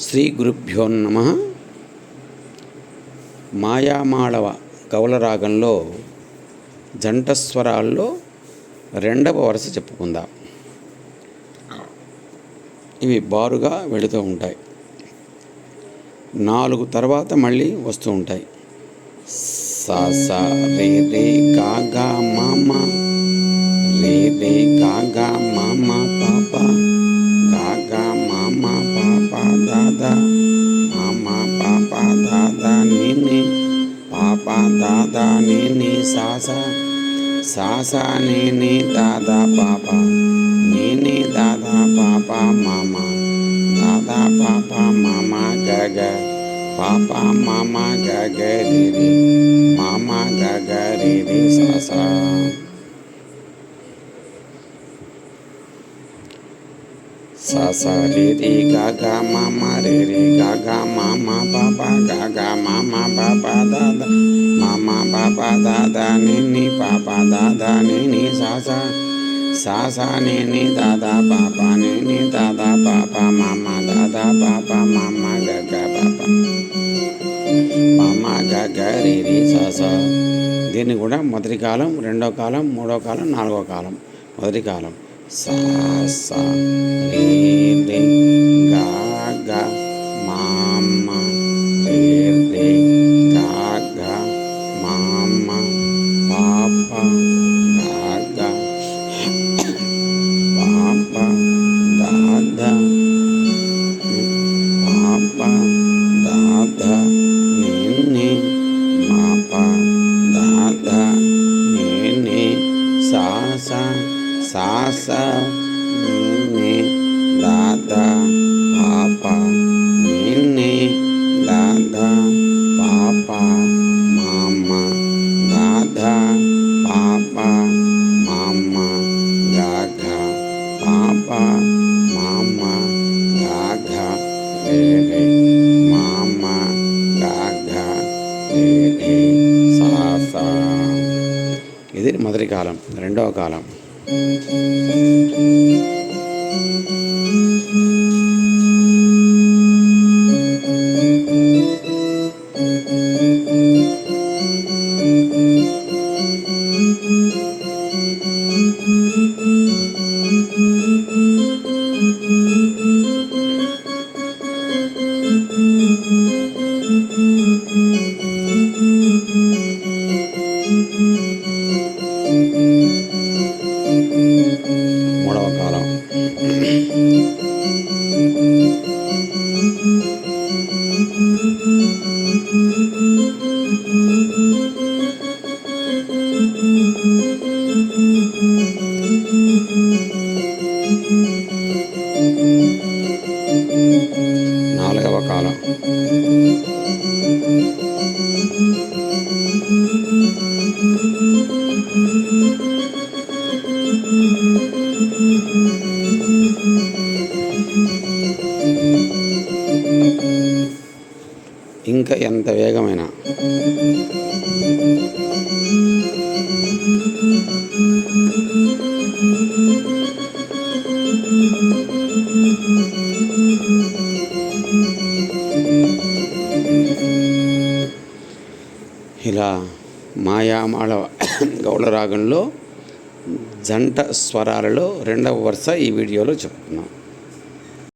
శ్రీ గురుభ్యోన్నమ మాయామాళవ కవులరాగంలో జంట స్వరాల్లో రెండవ వరుస చెప్పుకుందాం. ఇవి బారుగా వెళుతూ ఉంటాయి. నాలుగు తర్వాత మళ్ళీ వస్తూ ఉంటాయి. సా సా రే రే గా గా మామ రే రే గా గా దాదా మామ పాప దాదా నిని పాప దాదా నిని సాసా. సాసా నిని దాదా పాప. నిని దాదా పాప మామ. దాదా పాప మామ గగ. పాప మామ గగ రే రే. మామ గగ రే రే సాసా సాసా రే రే గాగా మామ రే రే గాగా మామ పాప గాగా మామ పాప దాదా మామ పాప దాదా నిన్ని పాప దాదా నిన్ని సాసా సాసా నేని దాదా పాప నేని దాదా పాప మామ దాదా పాప మామ గగ పాప మామ గగ రి రే సాసా దీన్ని కూడా మొదటి కాలం రెండో కాలం మూడో కాలం నాలుగో కాలం మొదటి కాలం. sasa lele gaga mama. Lele gaga mama. Papa. సాస నేనే దాదా పాప నేనే దాదా పాప మామ దాదా పాప మామ గాఘ పాప మామ గాఘ రే రే మామ గాఘ రే రే సాసా ఇది మొదటి కాలం రెండవ కాలం thank mm -hmm. you కాలం. ఇంకా ఎంత వేగమైన. ఇలా మాయామాళవ గౌళరాగంలో జంట స్వరాలలో రెండవ వరుస ఈ వీడియోలో చెప్తున్నాం.